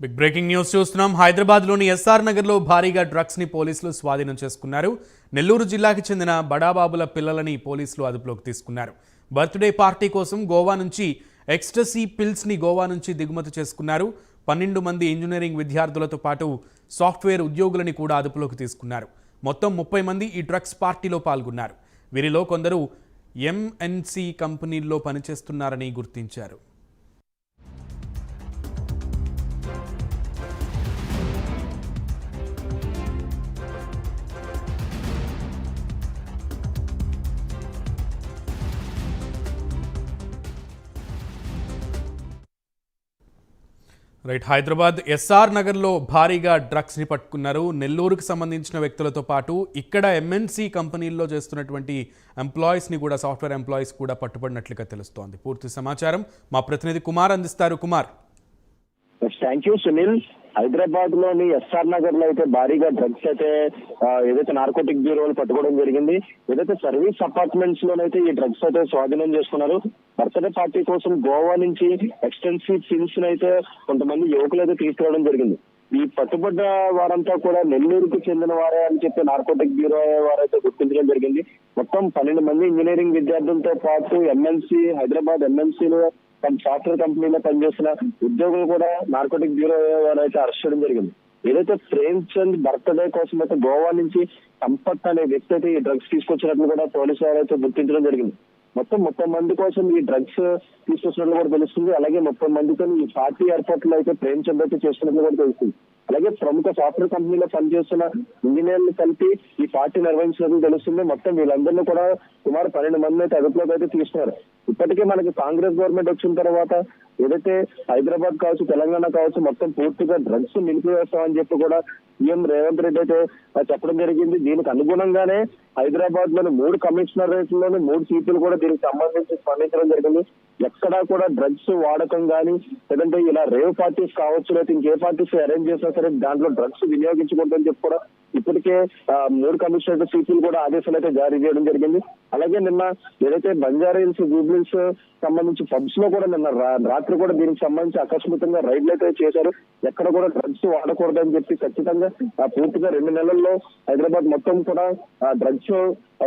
Big breaking news చూస్తున్నాం. హైదరాబాద్లోని SR నగర్లో భారీగా డ్రగ్స్ని పోలీసులు స్వాధీనం చేసుకున్నారు. నెల్లూరు జిల్లాకి చెందిన బడాబాబుల పిల్లలని పోలీసులు అదుపులోకి తీసుకున్నారు. బర్త్డే పార్టీ కోసం గోవా నుంచి ఎక్స్టసీ పిల్స్ని గోవా నుంచి దిగుమతి చేసుకున్నారు. పన్నెండు మంది ఇంజనీరింగ్ విద్యార్థులతో పాటు సాఫ్ట్వేర్ ఉద్యోగులని కూడా అదుపులోకి తీసుకున్నారు. మొత్తం ముప్పై మంది ఈ డ్రగ్స్ పార్టీలో పాల్గొన్నారు. వీరిలో కొందరు ఎంఎన్సి కంపెనీల్లో పనిచేస్తున్నారని గుర్తించారు. రైట్ హైదరాబాద్ ఎస్ఆర్ నగర్లో భారీగా డ్రగ్స్ని పట్టుకున్నారు. నెల్లూరుకు సంబంధించిన వ్యక్తులతో పాటు ఇక్కడ ఎంఎన్సి కంపెనీల్లో చేస్తున్నటువంటి ఎంప్లాయీస్ని కూడా సాఫ్ట్వేర్ ఎంప్లాయీస్ కూడా పట్టుబడినట్లుగా తెలుస్తోంది. పూర్తి సమాచారం మా ప్రతినిధి కుమార్ అందిస్తారు. కుమార్. థ్యాంక్ యూ సునీల్ హైదరాబాద్లోని ఎస్ఆర్ నగర్లో అయితే భారీగా డ్రగ్స్ అయితే ఏదైతే నార్కోటిక్ బ్యూరోలు పట్టుకోవడం జరిగింది ఏదైతే సర్వీస్ అపార్ట్మెంట్స్ లోనైతే ఈ డ్రగ్స్ అయితే స్వాధీనం చేసుకున్నారు బర్త్డే పార్టీ కోసం గోవా నుంచి ఎక్స్టెన్సివ్ పిన్స్ అయితే కొంతమంది యువకులు అయితే తీసుకురావడం జరిగింది. ఈ పట్టుబడ్డ వారంతా కూడా నెల్లూరుకు చెందిన వారే అని చెప్పి నార్కోటిక్ బ్యూరో వారైతే గుర్తించడం జరిగింది. మొత్తం పన్నెండు మంది ఇంజనీరింగ్ విద్యార్థులతో పాటు ఎంఎన్సీ హైదరాబాద్ ఎంఎన్సీలో సాఫ్ట్వేర్ కంపెనీలో పనిచేసిన ఉద్యోగులు కూడా నార్కోటిక్ బ్యూరో వారు అయితే అరెస్ట్ చేయడం జరిగింది. ఏదైతే ప్రేమ్ చంద్ బర్త్డే కోసం అయితే గోవా నుంచి సంపత్ అనే వ్యక్తి అయితే ఈ డ్రగ్స్ తీసుకొచ్చినట్లు కూడా పోలీసు వారు అయితే గుర్తించడం జరిగింది. మొత్తం ముప్పై మంది కోసం ఈ డ్రగ్స్ తీసుకొచ్చినట్లు కూడా తెలుస్తుంది. అలాగే ముప్పై మందితో ఈ పార్టీ ఏర్పాట్లు అయితే ప్రేమ్ చంద్ అయితే చేస్తున్నట్లు కూడా తెలుస్తుంది. అలాగే ప్రముఖ సాఫ్ట్వేర్ కంపెనీలో పనిచేస్తున్న ఇంజనీర్లు కలిపి ఈ పార్టీ నిర్వహించినట్లు తెలుస్తుంది. మొత్తం వీళ్ళందరినీ కూడా సుమారు పన్నెండు మంది అయితే అదుపులోకి అయితే తీసుకున్నారు. ఇప్పటికే మనకి కాంగ్రెస్ గవర్నమెంట్ వచ్చిన తర్వాత ఏదైతే హైదరాబాద్ కావచ్చు తెలంగాణ కావచ్చు మొత్తం పూర్తిగా డ్రగ్స్ నిలిపివేస్తామని చెప్పి కూడా సీఎం రేవంత్ రెడ్డి అయితే చెప్పడం జరిగింది. దీనికి అనుగుణంగానే హైదరాబాద్లోని మూడు కమిషనరేట్లోని మూడు సీట్లు కూడా దీనికి సంబంధించి స్పందించడం జరిగింది. ఎక్కడా కూడా డ్రగ్స్ వాడకం కానీ లేదంటే ఇలా రేవ్ పార్టీస్ కావచ్చు లేకపోతే ఇంకే పార్టీస్ అరేంజ్ చేసిన సరే దాంట్లో డ్రగ్స్ వినియోగించకూడదని చెప్పి కూడా ఇప్పటికే మూడు కమిషనర్ సీట్లు కూడా ఆదేశాలు అయితే జారీ చేయడం జరిగింది. అలాగే నిన్న ఏదైతే బంజారా హిల్స్ జూబ్లీస్ సంబంధించి పబ్స్లో కూడా నిన్న రాత్రి కూడా దీనికి సంబంధించి ఆకస్మికంగా రైడ్లు అయితే చేశారు. ఎక్కడ కూడా డ్రగ్స్ వాడకూడదని చెప్పి ఖచ్చితంగా పూర్తిగా రెండు నెలల్లో హైదరాబాద్ మొత్తం కూడా ఆ డ్రగ్స్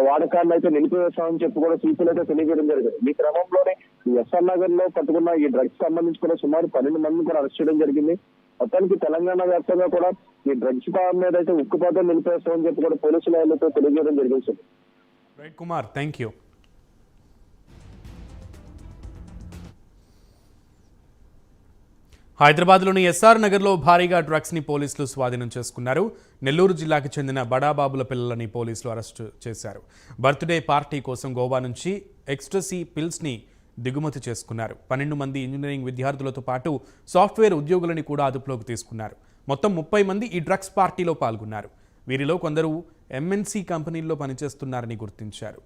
వాడకాన్ని అయితే నిలిపివేస్తామని చెప్పి కూడా సీపీలు అయితే తెలియజేయడం జరిగింది. ఈ క్రమంలోనే ఎస్ఆర్ నగర్లో పట్టుకున్న ఈ డ్రగ్స్ సంబంధించి కూడా సుమారు పన్నెండు మందిని కూడా అరెస్ట్ చేయడం జరిగింది. మొత్తానికి తెలంగాణ వ్యాప్తంగా కూడా ఈ డ్రగ్స్ మీద అయితే ఉక్కుపాతం నిలిపేస్తామని చెప్పి కూడా పోలీసులు వాళ్ళతో తెలియజేయడం జరిగింది. రైట్ కుమార్ థ్యాంక్ యూ హైదరాబాద్లోని ఎస్ఆర్ నగర్లో భారీగా డ్రగ్స్ని పోలీసులు స్వాధీనం చేసుకున్నారు. నెల్లూరు జిల్లాకు చెందిన బడాబాబుల పిల్లలని పోలీసులు అరెస్టు చేశారు. బర్త్డే పార్టీ కోసం గోవా నుంచి ఎక్స్ట్రసీ పిల్స్ని దిగుమతి చేసుకున్నారు. పన్నెండు మంది ఇంజనీరింగ్ విద్యార్థులతో పాటు సాఫ్ట్వేర్ ఉద్యోగులని కూడా అదుపులోకి తీసుకున్నారు. మొత్తం ముప్పై మంది ఈ డ్రగ్స్ పార్టీలో పాల్గొన్నారు. వీరిలో కొందరు ఎంఎన్సీ కంపెనీల్లో పనిచేస్తున్నారని గుర్తించారు.